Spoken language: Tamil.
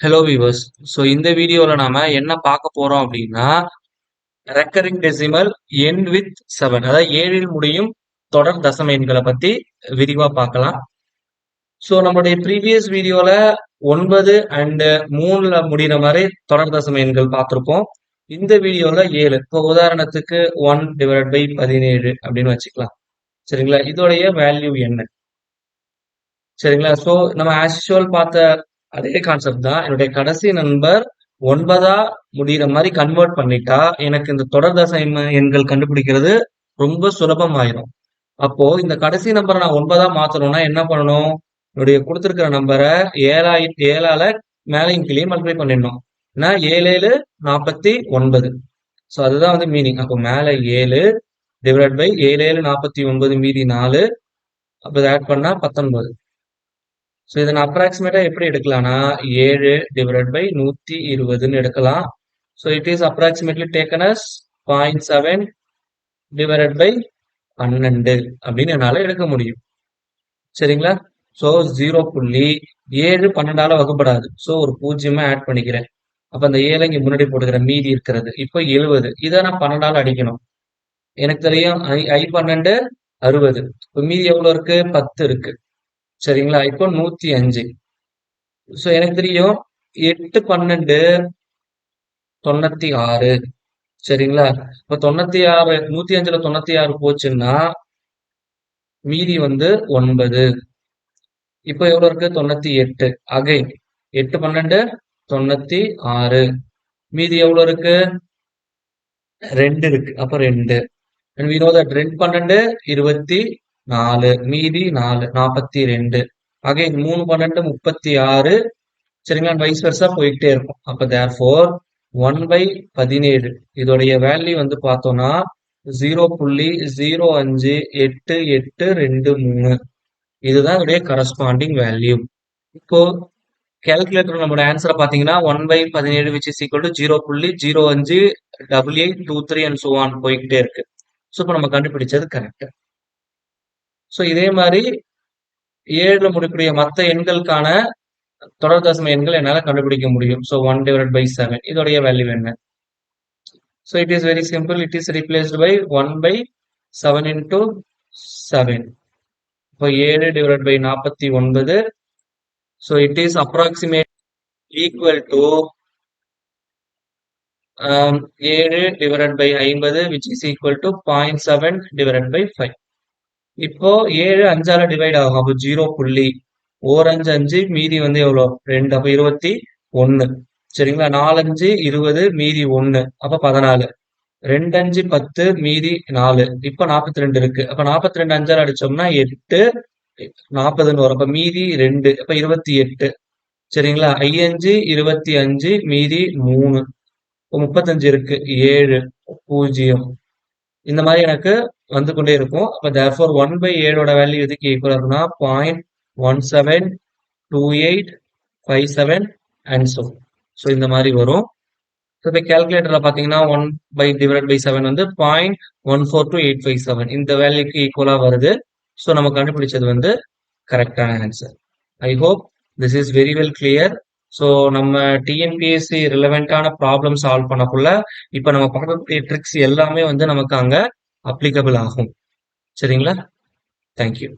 ஹலோ வியூவர்ஸ் ஸோ இந்த வீடியோவில் நாம என்ன பார்க்க போறோம் அப்படின்னா recurring decimal end with seven அதாவது ஏழில் முடியும் தொடர் தசம எண்களை பத்தி விரிவா பார்க்கலாம். ஸோ நம்மளுடைய ப்ரீவியஸ் வீடியோல ஒன்பது அண்ட் மூணுல முடிகிற மாதிரி தொடர் தசம எண்கள் பார்த்துருப்போம். இந்த வீடியோல ஏழு. இப்போ உதாரணத்துக்கு ஒன் டிவைட் பை பதினேழு அப்படின்னு வச்சுக்கலாம். சரிங்களா? இதோடைய வேல்யூ என்ன? சரிங்களா? ஸோ நம்ம ஆஸ் பார்த்த அதே கான்செப்ட் தான். என்னுடைய கடைசி நண்பர் ஒன்பதா முடிகிற மாதிரி கன்வெர்ட் பண்ணிட்டா எனக்கு இந்த தொடர் தசை எண்கள் கண்டுபிடிக்கிறது ரொம்ப சுலபமாயிரும். அப்போ இந்த கடைசி நம்பரை நான் ஒன்பதா மாத்தணும்னா என்ன பண்ணணும்? என்னுடைய கொடுத்துருக்கிற நம்பரை ஏழாய் ஏழால மேலையும் கீழே மல்டிப்ளை பண்ணிடணும். ஏன்னா ஏழு ஏழு நாற்பத்தி ஒன்பது. ஸோ அதுதான் வந்து மீனிங் அப்போ மேலே ஏழு டிவைட் பை ஏழு ஏழு நாற்பத்தி ஒன்பது மீதி நாலு அப்போ இதை ஆட் பண்ணா பத்தொன்பது. ஸோ இதை நான் அப்ராக்சிமேட்டாக எப்படி எடுக்கலாம்னா ஏழு டிவைட் பை நூற்றி இருபதுன்னு எடுக்கலாம். So it is approximately taken as point seven divide by பன்னெண்டு அப்படின்னு என்னால் எடுக்க முடியும். சரிங்களா? ஸோ ஜீரோ புள்ளி ஏழு பன்னெண்டால வகுப்படாது. ஸோ ஒரு பூஜ்ஜியமா ஆட் பண்ணிக்கிறேன். அப்போ அந்த ஏழை இங்கே முன்னாடி போட்டுக்கிறேன் மீதி இருக்கிறது. இப்போ எழுபது இதை நான் பன்னெண்டால அடிக்கணும். எனக்கு தெரியும் ஐ ஐ பன்னெண்டு அறுபது. இப்போ மீதி எவ்வளோ இருக்கு? பத்து இருக்கு. சரிங்களா? இப்போ நூத்தி அஞ்சு. ஸோ எனக்கு தெரியும் எட்டு பன்னெண்டு தொண்ணூத்தி ஆறு. சரிங்களா? இப்போ தொண்ணூத்தி ஆறு நூத்தி அஞ்சுல தொண்ணூத்தி ஆறு போச்சுன்னா மீதி வந்து ஒன்பது. இப்போ எவ்வளவு இருக்கு? தொண்ணூத்தி எட்டு. அகை எட்டு பன்னெண்டு தொண்ணூத்தி ஆறு. மீதி எவ்வளவு இருக்கு? ரெண்டு இருக்கு. அப்ப ரெண்டு. வினோத ரெண்டு பன்னெண்டு இருபத்தி நாலு மீதி நாலு நாற்பத்தி ரெண்டு அகைன் மூணு பன்னெண்டு முப்பத்தி ஆறு சரிங்களா வைஸ் வருஷா போயிட்டே இருக்கும். அப்ப தேர் ஃபோர் ஒன் பை பதினேழு. இதோடைய வேல்யூ வந்து பார்த்தோம்னா ஜீரோ புள்ளி ஜீரோ அஞ்சு எட்டு எட்டு ரெண்டு மூணு. இதுதான் இதோடைய கரஸ்பாண்டிங் வேல்யூ இப்போ கேல்குலேட்டர் நம்மளோட ஆன்சரை பார்த்தீங்கன்னா ஒன் பை பதினேழு which is equal to zero புள்ளி ஜீரோ அஞ்சு double eight two three and so on போய்கிட்டே இருக்கு. ஸோ இப்போ நம்ம கண்டுபிடிச்சது கரெக்ட் ஸோ இதே மாதிரி ஏழுல முடிக்கூடிய மற்ற எண்களுக்கான தொடர் தசம எண்கள் என்னால் கண்டுபிடிக்க முடியும். So one divide by seven இதோடைய வேல்யூ என்ன? So it is very simple it is replaced by one by seven into seven இப்போ ஏழு டிவைட் பை நாற்பத்தி ஒன்பது. So it is approximate equal to ஏழு டிவைட் பை ஐம்பது which is equal to point seven divide by five இப்போ ஏழு அஞ்சால டிவைட் ஆகும். அப்போ ஜீரோ புள்ளி ஓர் அஞ்சு அஞ்சு மீதி வந்து எவ்வளோ? ரெண்டு. அப்போ இருபத்தி ஒன்று சரிங்களா? நாலஞ்சு இருபது மீதி ஒன்று அப்போ பதினாலு. ரெண்டு அஞ்சு பத்து மீதி நாலு. இப்போ நாற்பத்தி ரெண்டு இருக்கு. அப்போ நாற்பத்தி ரெண்டு அஞ்சால் அடிச்சோம்னா எட்டு நாற்பதுன்னு வரும். அப்போ மீதி ரெண்டு. அப்போ இருபத்தி எட்டு. சரிங்களா? ஐயஞ்சு இருபத்தி அஞ்சு மீதி மூணு. இப்போ முப்பத்தஞ்சு இருக்கு. ஏழு பூஜ்ஜியம். இந்த மாதிரி எனக்கு வந்து கொண்டே இருக்கும். அப்போ தேர்ஃபோர் ஒன் பை ஏழோட வேல்யூ எதுக்கு ஈக்குவல் இருக்குன்னா point one seven two eight five seven and so so இந்த மாதிரி வரும். ஸோ இப்போ கேல்குலேட்டரில் பார்த்தீங்கன்னா one by divide by seven வந்து point one four two eight five seven இந்த வேல்யூக்கு ஈக்குவலாக வருது. ஸோ நம்ம கண்டுபிடிச்சது வந்து கரெக்டான answer I hope this is very well clear so நம்ம டிஎன்பிஎஸ்சி ரிலவெண்ட்டான ப்ராப்ளம் சால்வ் பண்ணக்குள்ள இப்போ நம்ம பார்க்கக்கூடிய ட்ரிக்ஸ் எல்லாமே வந்து நமக்கு அங்கே அப்ளிகபிள் ஆகும். சரிங்களா? தேங்க்யூ